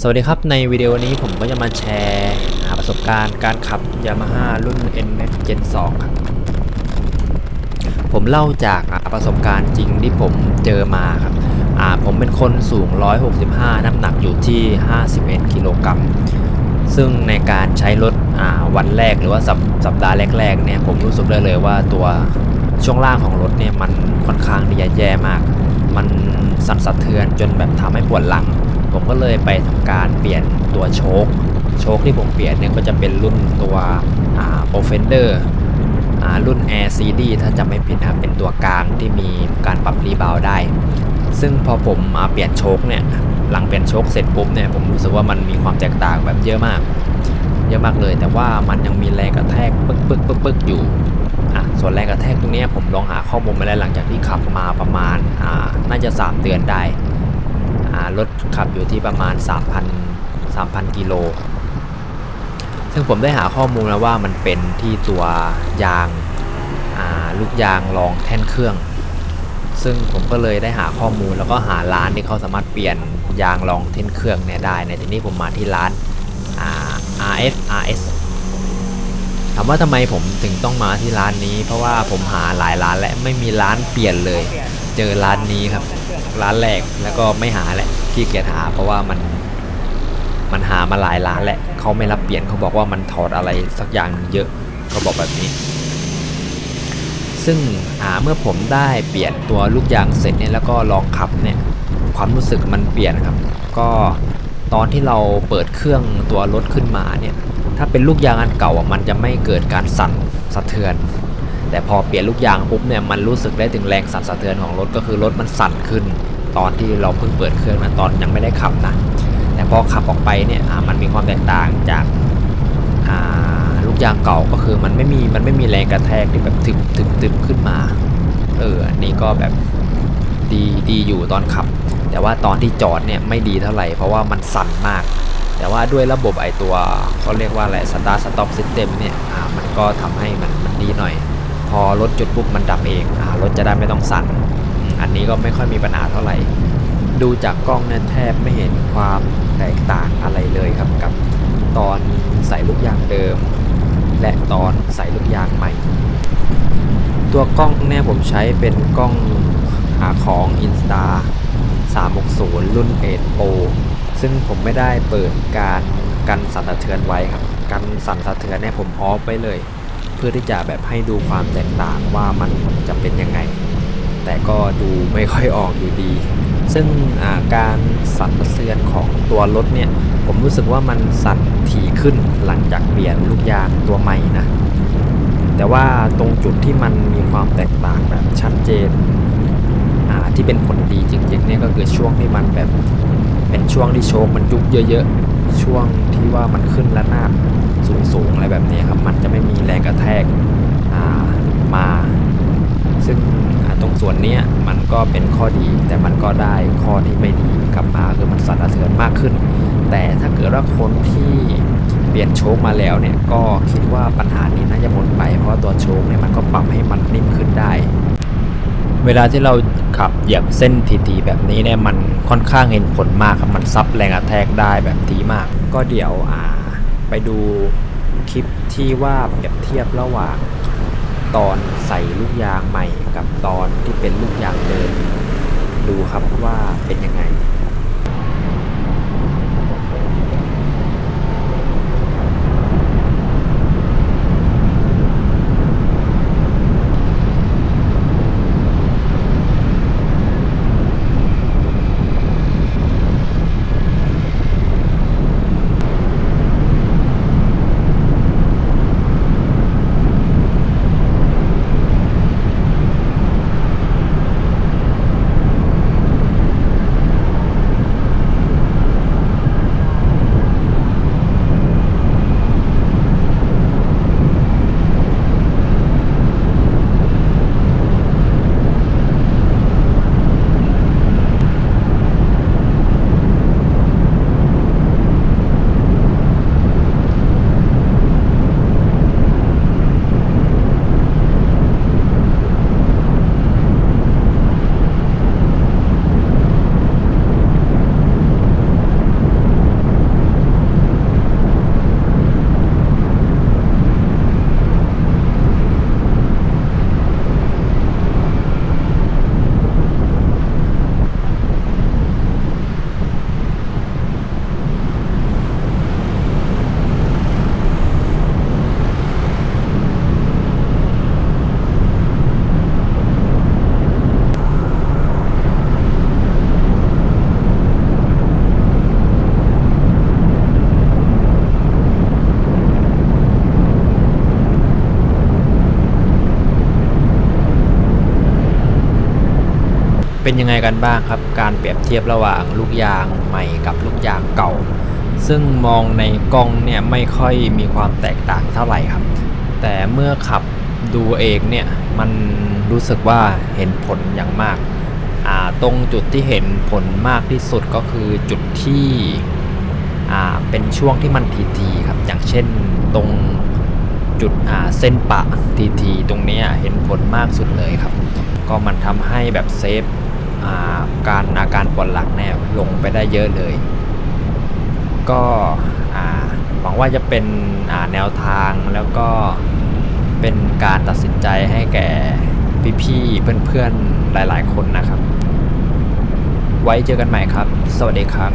สวัสดีครับ ในวิดีโอนี้ผมก็จะมาแชร์หาประสบการณ์การขับ Yamaha รุ่น NMAX Gen 2 ครับ ผมเล่าจากประสบการณ์จริงที่ผมเจอมาครับผมเป็นคนสูง 165 น้ำหนักอยู่ที่ 51 กิโลกรัม ซึ่งในการใช้รถวันแรกหรือว่าสัปสัปดาห์แรกๆเนี่ยผมรู้สึกได้เลยว่าตัวช่วงล่างของรถเนี่ยมันค่อนข้างที่จะแย่มาก มันสั่นสะเทือนจนแบบทำให้ปวดหลัง ผมก็เลยไปทำการเปลี่ยนตัวโชคโชคที่ผมเปลี่ยนเนี่ยก็จะเป็นรุ่นตัวอ่า Offender อ่ารุ่น Air CD ถ้าจำไม่ผิดนะเป็นตัวกลางที่มีการปรับรีบาวได้ ซึ่งพอผมมาเปลี่ยนโชคเนี่ยหลังเปลี่ยนโชคเสร็จปุ๊บเนี่ยผมรู้สึกว่ามันมีความแตกต่างแบบเยอะมาก เยอะมากเลย แต่ว่ามันยังมีแรงกระแทกปึ๊กปึ๊กปึ๊กปึ๊กอยู่อะส่วนแรงกระแทกตรงนี้ผมลองหาข้อมูลมาแล้วหลังจากที่ขับมาประมาณอ่าน่าจะ 3 เดือนได้ารถขับอยู่ที่ประมาณ 3,000 3,000 กิโล ซึ่งผมได้หาข้อมูลแล้วว่ามันเป็นที่ตัวยางาลูกยางรองแท่นเครื่อง ซึ่งผมก็เลยได้หาข้อมูลแล้วก็หาร้านที่เขาสามารถเปลี่ยนยางรองเท่นเครื่องเนี่ยได้ในที่นี้ผมมาที่ร้าน RS RS ถามว่าทำไมผมถึงต้องมาที่ร้านนี้ เพราะว่าผมหาหลายร้านและไม่มีร้านเปลี่ยนเลย เจอร้านนี้ครับ ร้านแรกแล้วก็ไม่หาแหละขี้เกียจหาเพราะว่ามันมันหามาหลายร้านแหละเขาไม่รับเปลี่ยนเขาบอกว่ามันถอดอะไรสักอย่างเยอะเขาบอกแบบนี้ ซึ่งอ่าเมื่อผมได้เปลี่ยนตัวลูกยางเสร็จเนี่ยแล้วก็ลองขับเนี่ยความรู้สึกมันเปลี่ยนครับ ก็ตอนที่เราเปิดเครื่องตัวรถขึ้นมาเนี่ยถ้าเป็นลูกยางอันเก่าอะมันจะไม่เกิดการสั่นสะเทือน แต่พอเปลี่ยนลูกยางปุ๊บเนี่ยมันรู้สึกได้ถึงแรงสั่นสะเทือนของรถก็คือรถมันสั่นขึ้น ตอนที่เราเพิ่งเปิดเครื่องนะตอนยังไม่ได้ขับนะแต่พอขับออกไปเนี่ยมันมีความแตกต่างจากลูกยางเก่าก็คือมันไม่มีมันไม่มีแรงกระแทกที่แบบถึบถึบถึบขึ้นมาเอออันนี้ก็แบบดีดีอยู่ตอนขับ แต่ว่าตอนที่จอดเนี่ยไม่ดีเท่าไหร่เพราะว่ามันสั่นมาก แต่ว่าด้วยระบบไอตัวเขาเรียกว่าอะไรสตาร์สต็อปซิสเต็มเนี่ยมันก็ทำให้มันมันดีหน่อย พอรถจุดปุ๊บมันดับเองอรถจะได้ไม่ต้องสั่น อันนี้ก็ไม่ค่อยมีปัญหาเท่าไหร่ ดูจากกล้องเนี่ยแทบไม่เห็นความแตกต่างอะไรเลยครับกับตอนใส่ลูกยางเดิม และตอนใส่ลูกยางใหม่ ตัวกล้องเนี่ยผมใช้เป็นกล้องหาของ Insta 360 รุ่น8 Pro ซึ่งผมไม่ได้เปิดการกันสั่นสะเทือนไว้ครับ กันสั่นสะเทือนเนี่ยผมออฟไว้เลย พื่อที่จะแบบให้ดูความแตกต่างว่ามันจะเป็นยังไง แต่ก็ดูไม่ค่อยออกอยู่ดี ซึ่งาการสั่นสะเทือนของตัวรถเนี่ย ผมรู้สึกว่ามันสั่นถี่ขึ้นหลังจากเปลี่ยนลูกยางตัวใหม่นะแต่ว่าตรงจุดที่มันมีความแตกต่างแบบชัดเจนที่เป็นผลดีจริงๆเนี่ยก็คือช่วงที่มันแบบเป็นช่วงที่โชคมันยุบเยอะๆ ช่วง ที่ว่ามันขึ้นระนาดสูงๆอะไรแบบนี้ครับ มันจะไม่มีแรงกระแทกามา ซึ่งตรงส่วนนี้มันก็เป็นข้อดีแต่มันก็ได้ข้อที่ไม่ดีกลับมาคือมันสั่นสะเทือนมากขึ้น แต่ถ้าเกิดว่าคนที่เปลี่ยนโชคมาแล้วเนี่ยก็คิดว่าปัญหานี้น่าจะหมดไป เพราะว่าตัวโชคเนี่ยมันก็ปรับให้มันนิ่มขึ้นได้ เวลาที่เราขับเหยียบเส้นทีๆแบบนี้เนี่ยมันค่อนข้างเห็นผลมากครับมันซับแรงกระแทกได้แบบดีมาก ก็เดี๋ยวอ่าไปดูคลิปที่ว่าเปรียบเทียบระหว่างตอนใส่ลูกยางใหม่กับตอนที่เป็นลูกยางเดิมดูครับว่าเป็นยังไง เป็นยังไงกันบ้างครับ การเปรียบเทียบระหว่างลูกยางใหม่กับลูกยางเก่า ซึ่งมองในกล้องเนี่ยไม่ค่อยมีความแตกต่างเท่าไหร่ครับ แต่เมื่อขับดูเองเนี่ยมันรู้สึกว่าเห็นผลอย่างมากาตรงจุดที่เห็นผลมากที่สุดก็คือจุดที่เป็นช่วงที่มันทีๆครับ อย่างเช่นตรงจุดเส้นปะทีๆตรงนี้เห็นผลมากสุดเลยครับ ก็มันทำให้แบบเซฟ อาการอาการปวดหลังเนี่ยลงไปได้เยอะเลย ก็หวังว่าจะเป็นแนวทางแล้วก็เป็นการตัดสินใจให้แก่พี่ๆเพื่อนๆหลายๆคนนะครับ ไว้เจอกันใหม่ครับ สวัสดีครับ